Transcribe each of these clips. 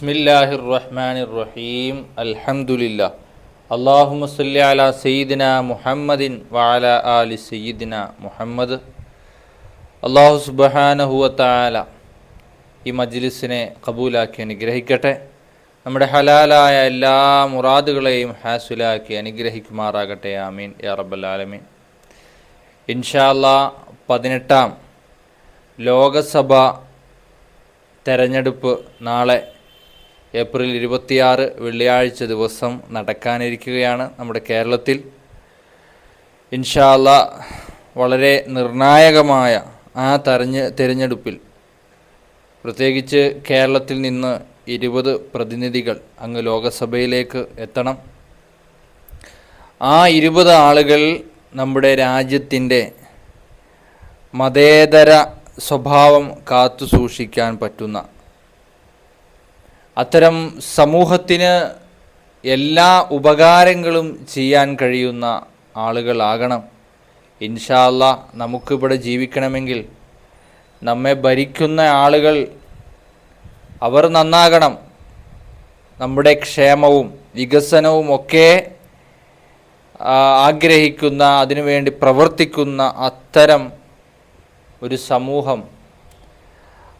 ബിസ്മില്ലാഹി റഹ്മാൻ റഹീം അൽഹംദുലില്ലാ. അള്ളാഹുമ സല്ലി സയ്യിദിന മുഹമ്മദിൻ വാല അലി സയ്യിദിന മുഹമ്മദ്. അള്ളാഹു സുബഹാനഹുവത്താല ഈ മജ്ലിസിനെ കബൂലാക്കി അനുഗ്രഹിക്കട്ടെ. നമ്മുടെ ഹലാലായ എല്ലാ മുറാദുകളെയും ഹാസുലാക്കി അനുഗ്രഹിക്കുമാറാകട്ടെ. ആമീൻ. യാ റബ്ബൽ ആലമീൻ. ഇൻഷാല്ലാ പതിനെട്ടാം ലോകസഭ തെരഞ്ഞെടുപ്പ് നാളെ ഏപ്രിൽ ഇരുപത്തിയാറ് വെള്ളിയാഴ്ച ദിവസം നടക്കാനിരിക്കുകയാണ് നമ്മുടെ കേരളത്തിൽ. ഇൻഷാല്ല വളരെ നിർണായകമായ ആ തെരഞ്ഞ് തിരഞ്ഞെടുപ്പിൽ പ്രത്യേകിച്ച് കേരളത്തിൽ നിന്ന് ഇരുപത് പ്രതിനിധികൾ അങ്ങ് ലോകസഭയിലേക്ക് എത്തണം. ആ ഇരുപത് ആളുകൾ നമ്മുടെ രാജ്യത്തിന്റെ മതേതര സ്വഭാവം കാത്തു സൂക്ഷിക്കാൻ പറ്റുന്ന അത്തരം സമൂഹത്തിന് എല്ലാ ഉപകാരങ്ങളും ചെയ്യാൻ കഴിയുന്ന ആളുകളാകണം. ഇൻഷാല്ല നമുക്കിവിടെ ജീവിക്കണമെങ്കിൽ നമ്മെ ഭരിക്കുന്ന ആളുകൾ അവർ നന്നാകണം. നമ്മുടെ ക്ഷേമവും വികസനവും ഒക്കെ ആഗ്രഹിക്കുന്ന അതിനുവേണ്ടി പ്രവർത്തിക്കുന്ന അത്തരം ഒരു സമൂഹം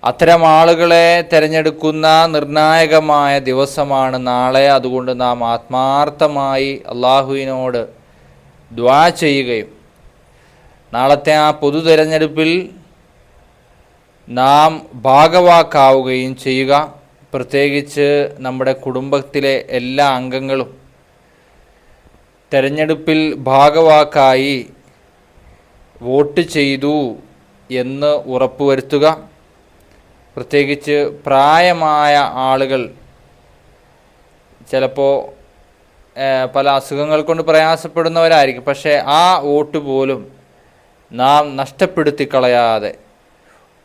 അത്തരം ആളുകളെ തിരഞ്ഞെടുക്കുന്ന നിർണായകമായ ദിവസമാണ് നാളെ. അതുകൊണ്ട് നാം ആത്മാർത്ഥമായി അള്ളാഹുവിനോട് ദ്വാ ചെയ്യുകയും നാളത്തെ ആ പൊതു തിരഞ്ഞെടുപ്പിൽ നാം ഭാഗവാക്കാവുകയും ചെയ്യുക. പ്രത്യേകിച്ച് നമ്മുടെ കുടുംബത്തിലെ എല്ലാ അംഗങ്ങളും തിരഞ്ഞെടുപ്പിൽ ഭാഗവാക്കായി വോട്ട് ചെയ്തു എന്ന് ഉറപ്പുവരുത്തുക. പ്രത്യേകിച്ച് പ്രായമായ ആളുകൾ ചിലപ്പോൾ പല അസുഖങ്ങൾ കൊണ്ട് പ്രയാസപ്പെടുന്നവരായിരിക്കും. പക്ഷേ ആ വോട്ട് പോലും നാം നഷ്ടപ്പെടുത്തി കളയാതെ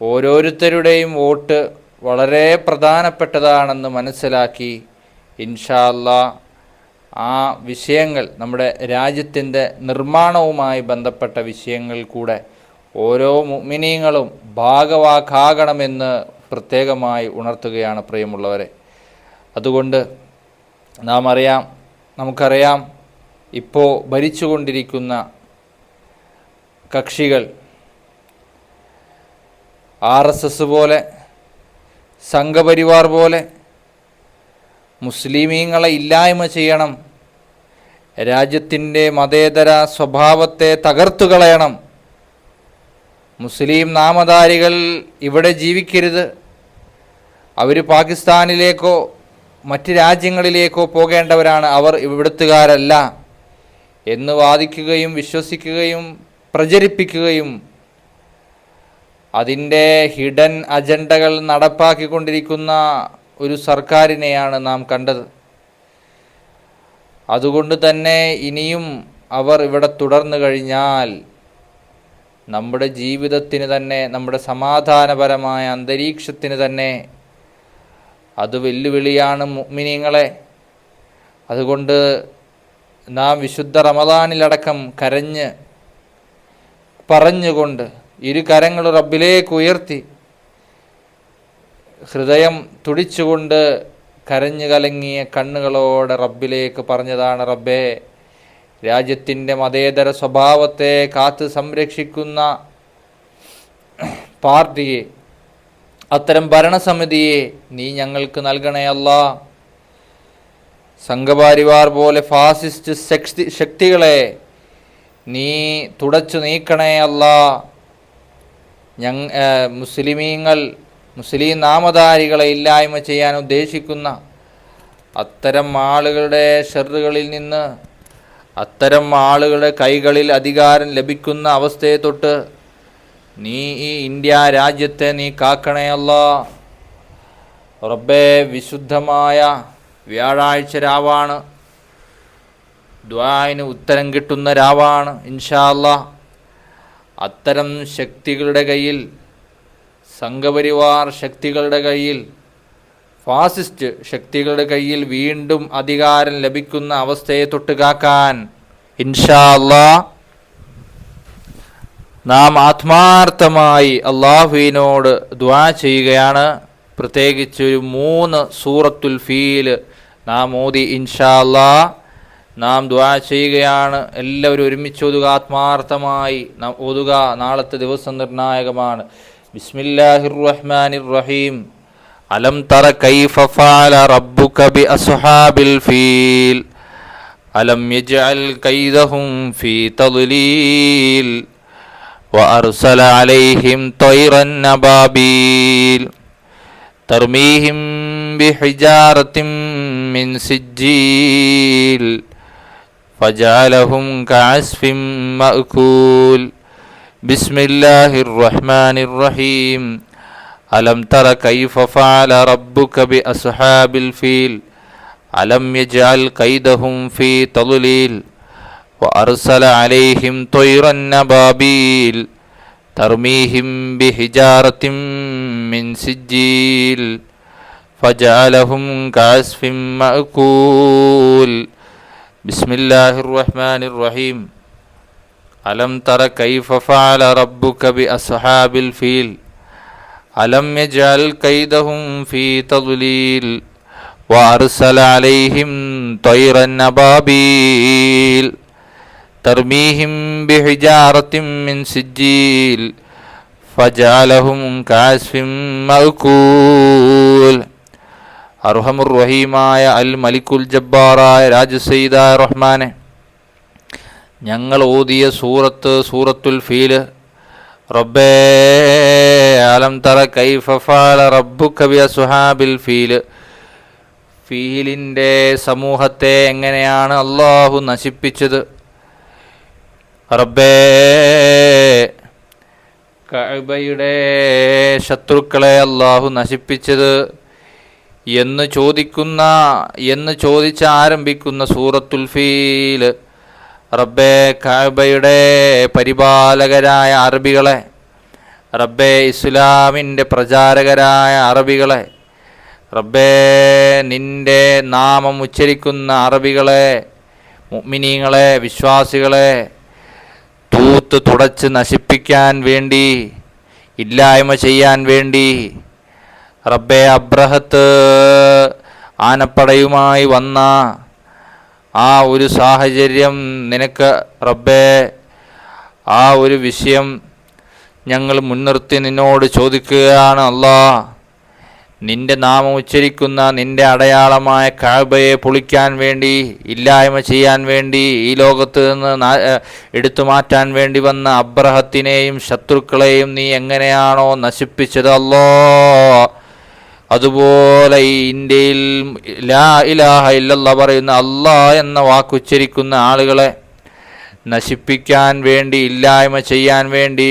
ഓരോരുത്തരുടെയും വോട്ട് വളരെ പ്രധാനപ്പെട്ടതാണെന്ന് മനസ്സിലാക്കി ഇൻഷാല്ല ആ വിഷയങ്ങൾ നമ്മുടെ രാജ്യത്തിന്റെ നിർമ്മാണവുമായി ബന്ധപ്പെട്ട വിഷയങ്ങൾ കൂടെ ഓരോ മുമിനീങ്ങളും ഭാഗവാക്കാകണമെന്ന് പ്രത്യേകമായി ഉണർത്തുകയാണ് പ്രിയമുള്ളവരെ. അതുകൊണ്ട് നാം അറിയാം നമുക്കറിയാം ഇപ്പോൾ ഭരിച്ചുകൊണ്ടിരിക്കുന്ന കക്ഷികൾ ആർ എസ് എസ് പോലെ സംഘപരിവാർ പോലെ മുസ്ലിമീങ്ങളെ ഇല്ലായ്മ ചെയ്യണം രാജ്യത്തിന്റെ മതേതര സ്വഭാവത്തെ തകർത്തു കളയണം. മുസ്ലിം നാമധാരികൾ ഇവിടെ ജീവിക്കരുത്. അവർ പാകിസ്ഥാനിലേക്കോ മറ്റ് രാജ്യങ്ങളിലേക്കോ പോകേണ്ടവരാണ്. അവർ ഇവിടുത്തുകാരല്ല എന്ന് വാദിക്കുകയും വിശ്വസിക്കുകയും പ്രചരിപ്പിക്കുകയും അതിന്റെ ഹിഡൻ അജണ്ടകൾ നടപ്പാക്കിക്കൊണ്ടിരിക്കുന്ന ഒരു സർക്കാരിനെയാണ് നാം കണ്ടത്. അതുകൊണ്ട് തന്നെ ഇനിയും അവർ ഇവിടെ തുടർന്നു കഴിഞ്ഞാൽ നമ്മുടെ ജീവിതത്തിന് തന്നെ നമ്മുടെ സമാധാനപരമായ അന്തരീക്ഷത്തിന് തന്നെ അത് വെല്ലുവിളിയാണ് മുഅ്മിനീങ്ങളെ. അതുകൊണ്ട് നാം വിശുദ്ധ റമദാനിലടക്കം കരഞ്ഞ് പറഞ്ഞുകൊണ്ട് ഇരു കരങ്ങൾ റബ്ബിലേക്ക് ഉയർത്തി ഹൃദയം തുടിച്ചുകൊണ്ട് കരഞ്ഞു കലങ്ങിയ കണ്ണുകളോടെ റബ്ബിലേക്ക് പറഞ്ഞതാണ് റബ്ബേ രാജ്യത്തിന്റെ മതേതര സ്വഭാവത്തെ കാത്ത് സംരക്ഷിക്കുന്ന പാർട്ടിയെ അത്തരം ഭരണസമിതിയെ നീ ഞങ്ങൾക്ക് നൽകണേ അല്ലാ. സംഘപരിവാർ പോലെ ഫാസിസ്റ്റ് ശക്തി ശക്തികളെ നീ തുടച്ചു നീക്കണേ അല്ലാ. ഞങ് മുസ്ലിമീങ്ങൾ മുസ്ലിം നാമധാരികളെ ഇല്ലായ്മ ചെയ്യാൻ ഉദ്ദേശിക്കുന്ന അത്തരം ആളുകളുടെ ഷെറുകളിൽ നിന്ന് അത്തരം ആളുകളുടെ കൈകളിൽ അധികാരം ലഭിക്കുന്ന അവസ്ഥയെ തൊട്ട് നീ ഈ ഇന്ത്യ രാജ്യത്തെ നീ കാക്കണയല്ല റബ്ബേ വിശുദ്ധമായ വ്യാഴാഴ്ച രാവാണ്. ദ്വായന് ഉത്തരം കിട്ടുന്ന രാവാണ് ഇൻഷാല്ല അത്തരം ശക്തികളുടെ കയ്യിൽ സംഘപരിവാർ ശക്തികളുടെ കയ്യിൽ ഫാസിസ്റ്റ് ശക്തികളുടെ കയ്യിൽ വീണ്ടും അധികാരം ലഭിക്കുന്ന അവസ്ഥയെ തൊട്ട് കാക്കാൻ ഇൻഷാ നാം ആത്മാർത്ഥമായി അള്ളാഹുവിനോട് ദ്വാ ചെയ്യുകയാണ്. പ്രത്യേകിച്ച് ഒരു മൂന്ന് സൂറത്തുൽ ഫീൽ നാം ഓതി ഇൻഷാല്ലാ നാം ദ്വാ ചെയ്യുകയാണ്. എല്ലാവരും ഒരുമിച്ച് ഒതുക ആത്മാർത്ഥമായി നാം ഒതുക നാളത്തെ ദിവസം നിർണായകമാണ്. ബിസ്മില്ലാഹിർ റഹ്മാനിർ റഹീം അലം തറ കൈഫ ഫഅല റബ്ബുക ബി അസ്ഹാബിൽ ഫീൽ. അലം യജ്അൽ കൈദഹും ഫീ തദ്ലീൽ. وأرسل عليهم طيرا نبابيل ترميهم بحجارة من سجيل فجعلهم كعسف مأكول. بسم الله الرحمن الرحيم. ألم تر كيف فعل ربك بأصحاب الفيل؟ ألم يجعل كيدهم في تضليل؟ وأرسل عليهم طيرا نبابيل ترميهم بحجارة من سجيل فجعلهم كعسف مأكول. بسم الله الرحمن الرحيم. ألم تر كيف فعل ربك بأصحاب الفيل؟ ألم يجعل كيدهم في تضليل؟ وأرسل عليهم طيرا نبابيل തർമീഹിം ബിഹിജാറത്തിം മിൻ സിജ്ജീൽ ഫജാലഹും കാസ്ഫിം മൽക്കൂൽ അർഹമുർ റഹീമായ അൽ മലിക്കുൽ ജബ്ബാറായ രാജ സയ്യിദായ റഹ്മാനെ ഞങ്ങൾ ഓതിയ സൂറത്ത് സൂറത്തുൽ ഫീൽ റബ്ബേ അലം തറ കൈഫാല റബ്ബു കവിയ സുഹാബിൽ ഫീൽ ഫീലിന്റെ സമൂഹത്തെ എങ്ങനെയാണ് അള്ളാഹു നശിപ്പിച്ചത്? റബ്ബേ കഅബയുടെ ശത്രുക്കളെ അള്ളാഹു നശിപ്പിച്ചത് എന്ന് ചോദിക്കുന്ന എന്ന് ചോദിച്ച് ആരംഭിക്കുന്ന സൂറത്തുൽ ഫീൽ. റബ്ബേ കഅബയുടെ പരിപാലകരായ അറബികളെ റബ്ബേ ഇസ്ലാമിന്റെ പ്രചാരകരായ അറബികളെ റബ്ബേ നിന്റെ നാമം ഉച്ചരിക്കുന്ന അറബികളെ മുഅ്മിനീങ്ങളെ വിശ്വാസികളെ തൂത്ത് തുടച്ച് നശിപ്പിക്കാൻ വേണ്ടി ഇല്ലായ്മ ചെയ്യാൻ വേണ്ടി റബ്ബെ അബ്രഹത്ത് ആനപ്പടയുമായി വന്ന ആ ഒരു സാഹചര്യം നിനക്ക് റബ്ബെ ആ ഒരു വിഷയം ഞങ്ങൾ മുൻനിർത്തി നിന്നോട് ചോദിക്കുകയാണ് അല്ലാ നിന്റെ നാമം ഉച്ചരിക്കുന്ന നിന്റെ അടയാളമായ കാബയെ പൊളിക്കാൻ വേണ്ടി ഇല്ലായ്മ ചെയ്യാൻ വേണ്ടി ഈ ലോകത്ത് നിന്ന് എടുത്തു മാറ്റാൻ വേണ്ടി വന്ന അബ്രഹത്തിനെയും ശത്രുക്കളെയും നീ എങ്ങനെയാണോ നശിപ്പിച്ചത് അല്ലോ. അതുപോലെ ഇന്ത്യയിൽ ലാ ഇലാഹ ഇല്ലല്ല പറയുന്ന അല്ലാ എന്ന വാക്കുച്ചരിക്കുന്ന ആളുകളെ നശിപ്പിക്കാൻ വേണ്ടി ഇല്ലായ്മ ചെയ്യാൻ വേണ്ടി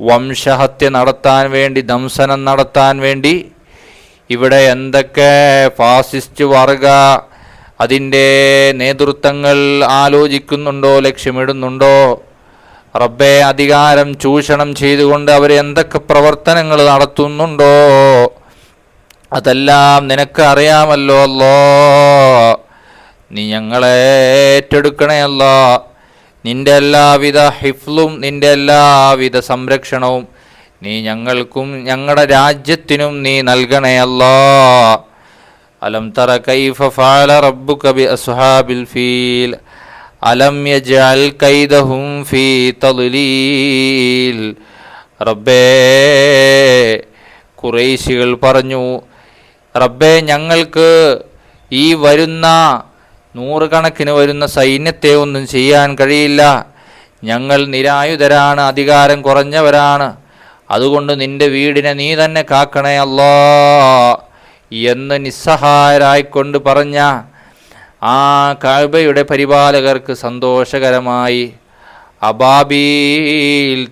വംശഹത്യ നടത്താൻ വേണ്ടി ദംസനം നടത്താൻ വേണ്ടി ഇവിടെ എന്തൊക്കെ ഫാസിസ്റ്റ് വർഗ അതിന്റെ നേതൃത്വങ്ങൾ ആലോചിക്കുന്നുണ്ടോ ലക്ഷ്യമിടുന്നുണ്ടോ? റബ്ബെ അധികാരം ചൂഷണം ചെയ്തുകൊണ്ട് അവർ എന്തൊക്കെ പ്രവർത്തനങ്ങൾ നടത്തുന്നുണ്ടോ? അതെല്ലാം നിനക്ക് അറിയാമല്ലോ അല്ലോ. നീ ഞങ്ങളെ ഏറ്റെടുക്കണേ അല്ല. നിന്റെ എല്ലാവിധ ഹിഫ്ലും നിന്റെ എല്ലാവിധ സംരക്ഷണവും നീ ഞങ്ങൾക്കും ഞങ്ങളുടെ രാജ്യത്തിനും നീ നൽകണേ അല്ലാ. അലം തറ കൈഫ ഫാല റബ്ബു കബി അസ്ഹാബിൽ ഫീൽ. അലം യജഅൽ കൈദഹും ഫീ തലുലീൽ റബ്ബേ കുറേശികൾ പറഞ്ഞു റബ്ബേ ഞങ്ങൾക്ക് ഈ വരുന്ന നൂറുകണക്കിന് വരുന്ന സൈന്യത്തെ ഒന്നും ചെയ്യാൻ കഴിയില്ല. ഞങ്ങൾ നിരായുധരാണ് അധികാരം കുറഞ്ഞവരാണ്. അതുകൊണ്ട് നിന്റെ വീടിനെ നീ തന്നെ കാക്കണേ അല്ലോ എന്ന് നിസ്സഹായരായിക്കൊണ്ട് പറഞ്ഞ ആ കഅബയുടെ പരിപാലകർക്ക് സന്തോഷകരമായി അബാബീൽ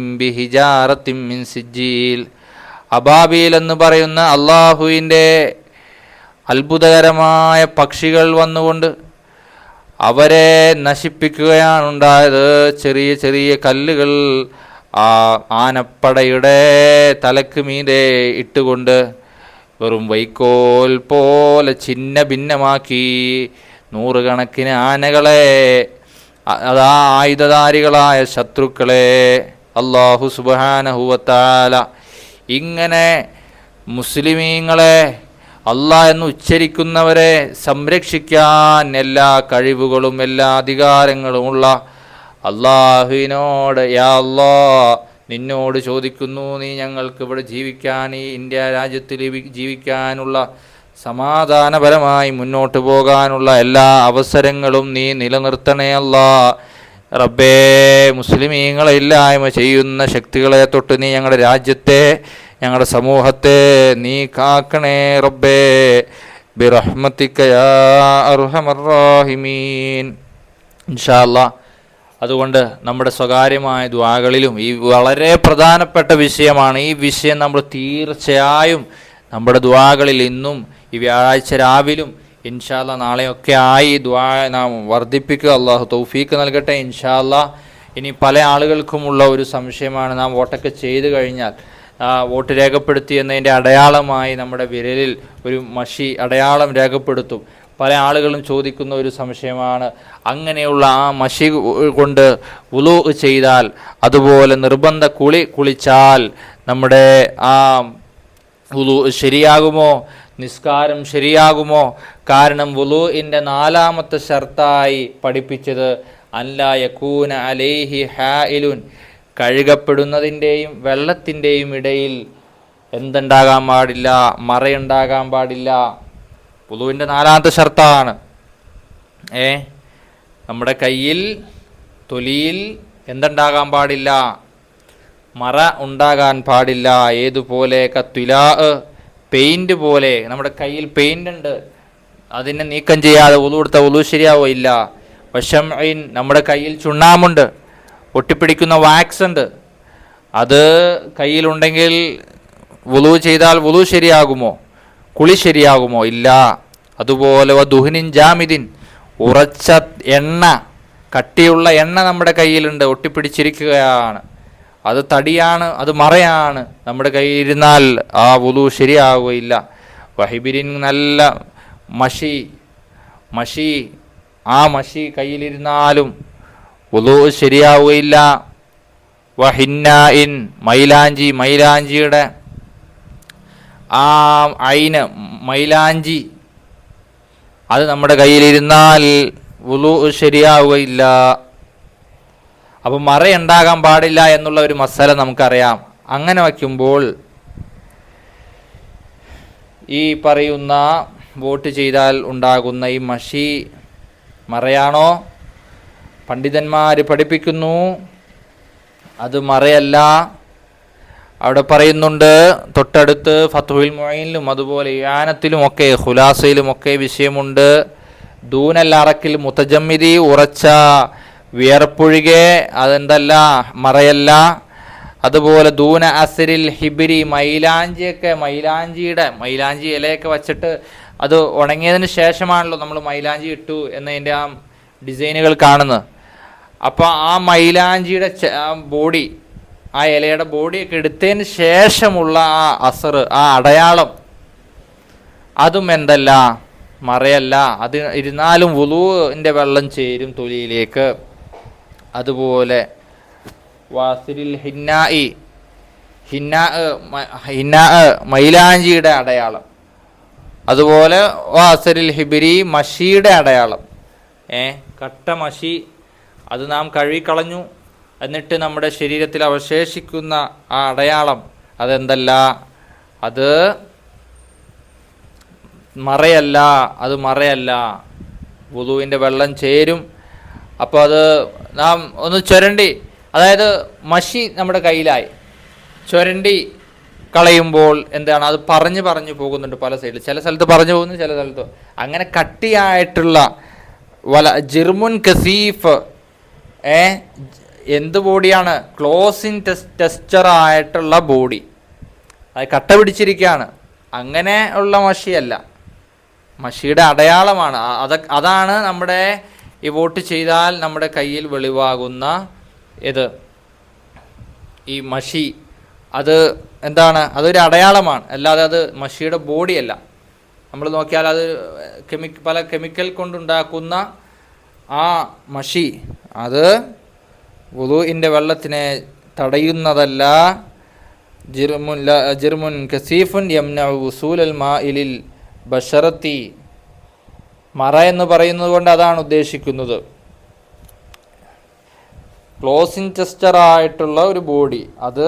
മിൻ അബാബീൽ എന്ന് പറയുന്ന അള്ളാഹുവിന്റെ അത്ഭുതകരമായ പക്ഷികൾ വന്നുകൊണ്ട് അവരെ നശിപ്പിക്കുകയാണുണ്ടായത് ചെറിയ ചെറിയ കല്ലുകൾ ആ ആനപ്പടയുടെ തലക്ക് മീതെ ഇട്ടുകൊണ്ട് വെറും വൈക്കോൽ പോലെ ചിന്ന ഭിന്നമാക്കി നൂറുകണക്കിന് ആനകളെ അതാ ആയുധധാരികളായ ശത്രുക്കളെ അള്ളാഹു സുബാനഹുവത്താല ഇങ്ങനെ മുസ്ലിമീങ്ങളെ അള്ളാ എന്ന് ഉച്ചരിക്കുന്നവരെ സംരക്ഷിക്കാൻ എല്ലാ കഴിവുകളും എല്ലാ അധികാരങ്ങളുമുള്ള അള്ളാഹുവിനോട് യാ നിന്നോട് ചോദിക്കുന്നു നീ ഞങ്ങൾക്ക് ഇവിടെ ജീവിക്കാൻ ഈ ഇന്ത്യ രാജ്യത്തിൽ ജീവിക്കാനുള്ള സമാധാനപരമായി മുന്നോട്ട് പോകാനുള്ള എല്ലാ അവസരങ്ങളും നീ നിലനിർത്തണേ അല്ലാ റബ്ബേ മുസ്ലിമീങ്ങളെ ഇല്ലായ്മ ചെയ്യുന്ന ശക്തികളെ തൊട്ട് നീ ഞങ്ങളുടെ രാജ്യത്തെ ഞങ്ങളുടെ സമൂഹത്തെ നീ കാക്കണേ റബ്ബേ. ബിറഹ്മത്തിക്കയാ യാ അർഹമർ റാഹിമീൻ. ഇൻഷാ അല്ലാ അതുകൊണ്ട് നമ്മുടെ സ്വകാര്യമായ ദ്വാകളിലും ഈ വളരെ പ്രധാനപ്പെട്ട വിഷയമാണ് ഈ വിഷയം നമ്മൾ തീർച്ചയായും നമ്മുടെ ദ്വാകളിൽ ഇന്നും ഈ വ്യാഴാഴ്ച രാവിലും ഇൻഷാല്ല നാളെയൊക്കെ ആയി ദ്വാ നാം വർദ്ധിപ്പിക്കുക. അള്ളാഹു തൗഫീക്ക് നൽകട്ടെ ഇൻഷാല്ല ഇനി പല ആളുകൾക്കുമുള്ള ഒരു സംശയമാണ് നാം വോട്ടൊക്കെ ചെയ്തു കഴിഞ്ഞാൽ. വോട്ട് രേഖപ്പെടുത്തി എന്നതിന്റെ അടയാളമായി നമ്മുടെ വിരലിൽ ഒരു മഷി അടയാളം രേഖപ്പെടുത്തും. പല ആളുകളും ചോദിക്കുന്ന ഒരു സംശയമാണ്. അങ്ങനെയുള്ള ആ മഷി കൊണ്ട് ഉലു ചെയ്താൽ അതുപോലെ നിർബന്ധ കുളി കുളിച്ചാൽ നമ്മുടെ ആ ഉലു ശരിയാകുമോ? നിസ്കാരം ശരിയാകുമോ? കാരണം വുലുവിന്റെ നാലാമത്തെ ഷർത്തായി പഠിപ്പിച്ചത് അല്ല യക്കൂന അലേഹി ഹായിലുൻ കഴുകപ്പെടുന്നതിന്റെയും വെള്ളത്തിന്റെയും ഇടയിൽ എന്തുണ്ടാകാൻ പാടില്ല? മറയുണ്ടാകാൻ പാടില്ല. വുളുവിന്റെ നാലാമത്തെ ഷർത്താണ്. ഏ? നമ്മുടെ കയ്യിൽ തൊലിയിൽ എന്തുണ്ടാകാൻ പാടില്ല? മറ ഉണ്ടാകാൻ പാടില്ല. ഏതുപോലെ കത്തുലാ പെയിന്റ് പോലെ. നമ്മുടെ കയ്യിൽ പെയിന്റ് ഉണ്ട്. അതിനെ നീക്കം ചെയ്യാതെ ഉളു കൊടുത്ത ഉളു ശരിയാവോ? ഇല്ല. വശം നമ്മുടെ കയ്യിൽ ചുണ്ണാമുണ്ട് ഒട്ടിപ്പിടിക്കുന്ന വാക്സ് ഉണ്ട്. അത് കയ്യിലുണ്ടെങ്കിൽ വുളു ചെയ്താൽ വുളു ശരിയാകുമോ? കുളി ശരിയാകുമോ? ഇല്ല. അതുപോലെ ദുഹിനിൻ ജാമിദിൻ. ഉറച്ച എണ്ണ കട്ടിയുള്ള എണ്ണ നമ്മുടെ കയ്യിലുണ്ട്. ഒട്ടിപ്പിടിച്ചിരിക്കുകയാണ്. അത് തടിയാണ് അത് മറയാണ്. നമ്മുടെ കയ്യിലിരുന്നാൽ ആ വുളു ശരിയാവുകയില്ല. വഹിബിരിൻ നല്ല മഷി മഷി ആ മഷി കയ്യിലിരുന്നാലും വുളു ശരിയാവുകയില്ല. വഹിന്ന ഇൻ മൈലാഞ്ചി മൈലാഞ്ചിയുടെ ആ അയിന് മൈലാഞ്ചി അത് നമ്മുടെ കയ്യിലിരുന്നാൽ വുളു ശരിയാവുകയില്ല. അപ്പം മറയുണ്ടാകാൻ പാടില്ല എന്നുള്ള ഒരു മസാല നമുക്കറിയാം. അങ്ങനെ വയ്ക്കുമ്പോൾ ഈ പറയുന്ന വോട്ട് ചെയ്താൽ ഉണ്ടാകുന്ന ഈ മഷി മറയാണോ? പണ്ഡിതന്മാർ പഠിപ്പിക്കുന്നു. അത് മറയല്ല. അവിടെ പറയുന്നുണ്ട് തൊട്ടടുത്ത് ഫത്തുഹിൽ മൊയിനിലും അതുപോലെ യാനത്തിലും ഒക്കെ ഖുലാസയിലും ഒക്കെ വിഷയമുണ്ട്. ദൂനല്ലറക്കിൽ അറക്കിൽ മുത്തജമ്മിതി ഉറച്ച വിയർപ്പൊഴികെ അതെന്തല്ല മറയല്ല. അതുപോലെ ദൂന അസിരിൽ ഹിബിരി മൈലാഞ്ചിയൊക്കെ മൈലാഞ്ചിയുടെ മൈലാഞ്ചി ഇലയൊക്കെ വച്ചിട്ട് അത് ഉണങ്ങിയതിന് ശേഷമാണല്ലോ നമ്മൾ മൈലാഞ്ചി ഇട്ടു എന്നതിന്റെ ആ ഡിസൈനുകൾ കാണുന്നത്. അപ്പോൾ ആ മൈലാഞ്ചിയുടെ ബോഡി ആ ഇലയുടെ ബോഡിയൊക്കെ എടുത്തതിന് ശേഷമുള്ള ആ അസർ ആ അടയാളം അതും എന്തല്ല മറയല്ല. അത് ഇരുന്നാലും വുളുവിന്റെ വെള്ളം ചേരും തൊലിയിലേക്ക്. അതുപോലെ വാസിരിൽ ഹിന്നായി ഹിന്നാ ഹിന്നാ മൈലാഞ്ചിയുടെ അടയാളം. അതുപോലെ വാസരിൽ ഹിബിരി മഷിയുടെ അടയാളം. ഏ കട്ട മഷി അത് നാം കഴുകിക്കളഞ്ഞു എന്നിട്ട് നമ്മുടെ ശരീരത്തിൽ അവശേഷിക്കുന്ന ആ അടയാളം അതെന്തല്ല? അത് മറയല്ല അത് മറയല്ല. വുതുവിന്റെ വെള്ളം ചേരും. അപ്പോൾ അത് നാം ഒന്ന് ചുരണ്ടി അതായത് മഷി നമ്മുടെ കയ്യിലായി. ചുരണ്ടി കളയുമ്പോൾ എന്താണ്? അത് പറഞ്ഞു പറഞ്ഞു പോകുന്നുണ്ട് പല സൈഡിൽ. ചില സ്ഥലത്ത് പറഞ്ഞു പോകുന്നു ചില സ്ഥലത്ത് അങ്ങനെ കട്ടിയായിട്ടുള്ള വല ജിർമുൻ കസീഫ് ഏ? എന്ത് ബോഡിയാണ്? ക്ലോസിൻ ടെസ് ടെസ്റ്ററായിട്ടുള്ള ബോഡി അത് കട്ട പിടിച്ചിരിക്കുകയാണ്. അങ്ങനെ ഉള്ള മഷിയല്ല. മഷിയുടെ അടയാളമാണ്. അത അതാണ് നമ്മുടെ ഈ വോട്ട് ചെയ്താൽ നമ്മുടെ കയ്യിൽ വെളിവാകുന്ന ഇത്. ഈ മഷി അത് എന്താണ്? അതൊരു അടയാളമാണ്. അല്ലാതെ അത് മഷിയുടെ ബോഡിയല്ല നമ്മൾ നോക്കിയാൽ അത് കെമി പല കെമിക്കൽ കൊണ്ടുണ്ടാക്കുന്ന ആ മഷി അത് വുളുവിന്റെ വെള്ളത്തിനെ തടയുന്നതല്ല. ജിർമുൻ ജിർമുൻ കസീഫുൻ യംന ഉസൂലൽ മാ ഇലിൽ ബഷറത്തി. മറ എന്ന് പറയുന്നത് കൊണ്ട് അതാണ് ഉദ്ദേശിക്കുന്നത്. ക്ലോസിങ് ചെസ്റ്റർ ആയിട്ടുള്ള ഒരു ബോഡി അത്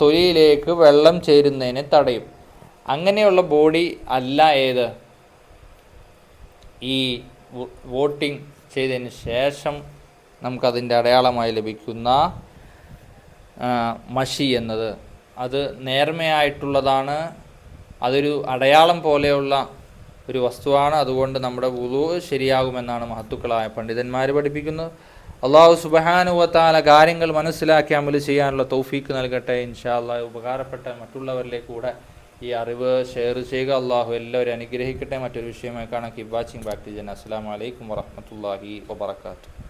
തൊലിയിലേക്ക് വെള്ളം ചേരുന്നതിനെ തടയും. അങ്ങനെയുള്ള ബോഡി അല്ല ഏത്? ഈ വോട്ടിംഗ് ചെയ്തതിന് ശേഷം നമുക്കതിന്റെ അടയാളമായി ലഭിക്കുന്ന മഷി എന്നത്. അത് നേർമയായിട്ടുള്ളതാണ്. അതൊരു അടയാളം പോലെയുള്ള ഒരു വസ്തുവാണ്. അതുകൊണ്ട് നമ്മുടെ വുളു ശരിയാകുമെന്നാണ് മഹത്തുക്കളായ പണ്ഡിതന്മാർ പഠിപ്പിക്കുന്നത്. അള്ളാഹു സുബഹാനുവത്താല കാര്യങ്ങൾ മനസ്സിലാക്കി അമൽ ചെയ്യാനുള്ള തൗഫീക്ക് നൽകട്ടെ. ഇൻഷാല്ല ഉപകാരപ്പെട്ട മറ്റുള്ളവരിലേക്ക് കൂടെ ഈ അറിവ് ഷെയർ ചെയ്യുക. അള്ളാഹു എല്ലാവരും അനുഗ്രഹിക്കട്ടെ. മറ്റൊരു വിഷയമായി കാണാം. കിബാച്ചിങ് ബാക്ക് ജന അസ്സാം വലൈക്കും വറഹമത്തല്ലാഹി വബർക്കാത്തു